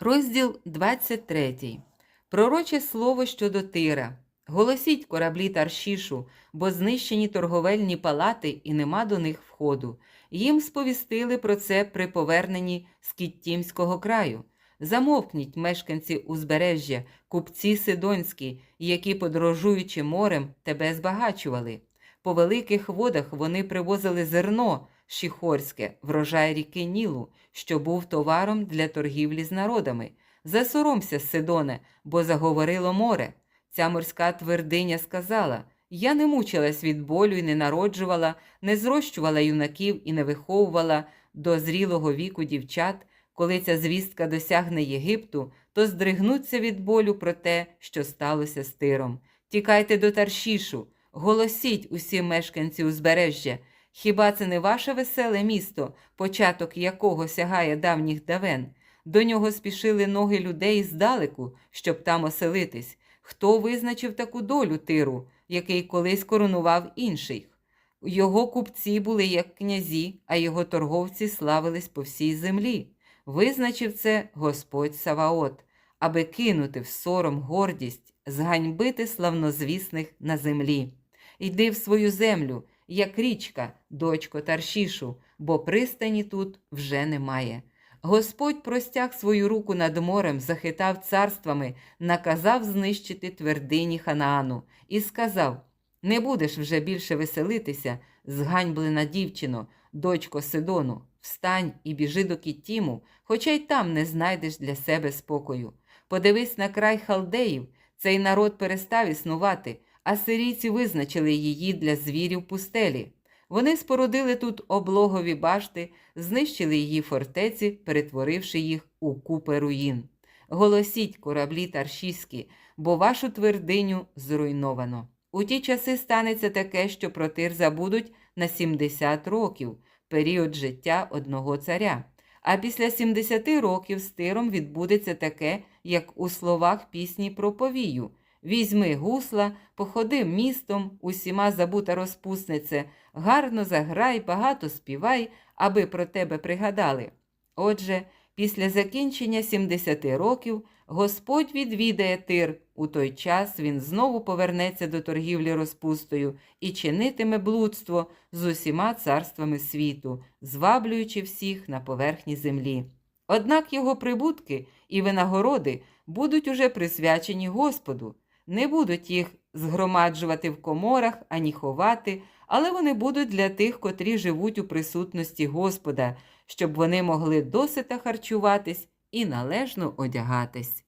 Розділ 23. Пророче слово щодо Тира. Голосіть кораблі Таршішу, бо знищені торговельні палати і нема до них входу. Їм сповістили про це при поверненні з Кіттімського краю. Замовкніть, мешканці узбережжя, купці сидонські, які, подорожуючи морем, тебе збагачували. По великих водах вони привозили зерно шіхорське, врожай ріки Нілу, що був товаром для торгівлі з народами. Засоромся, Сидоне, бо заговорило море. Ця морська твердиня сказала: Я не мучилась від болю і не народжувала, не зрощувала юнаків і не виховувала до зрілого віку дівчат. Коли ця звістка досягне Єгипту, то здригнуться від болю про те, що сталося з тиром. Тікайте до Таршішу, голосіть усі мешканці узбережжя. Хіба це не ваше веселе місто, початок якого сягає давніх давен? До нього спішили ноги людей здалеку, щоб там оселитись. Хто визначив таку долю тиру, який колись коронував інших? Його купці були як князі, а його торговці славились по всій землі. Визначив це Господь Саваот, аби кинути в сором гордість, зганьбити славнозвісних на землі. Йди в свою землю, як річка, дочко Таршішу, бо пристані тут вже немає. Господь простяг свою руку над морем, захитав царствами, наказав знищити твердині Ханаану і сказав: Не будеш вже більше веселитися, зганьблена дівчино, дочко Сидону, встань і біжи до Кіттіму, хоча й там не знайдеш для себе спокою. Подивись на край халдеїв, цей народ перестав існувати, а сирійці визначили її для звірів пустелі. Вони спорудили тут облогові башти, знищили її фортеці, перетворивши їх у купи руїн. Голосіть, кораблі таршіські, бо вашу твердиню зруйновано. У ті часи станеться таке, що про тир забудуть на 70 років, період життя одного царя. А після 70 років з тиром відбудеться таке, як у словах пісні про повію. Візьми гусла, походи містом, усіма забута розпуснице, гарно заграй, багато співай, аби про тебе пригадали. Отже, після закінчення 70 років Господь відвідає тир. У той час він знову повернеться до торгівлі розпустою і чинитиме блудство з усіма царствами світу, зваблюючи всіх на поверхні землі. Однак його прибутки і винагороди будуть уже присвячені Господу не будуть їх згромаджувати в коморах ані ховати, але вони будуть для тих, котрі живуть у присутності Господа, щоб вони могли досита харчуватись і належно одягатись.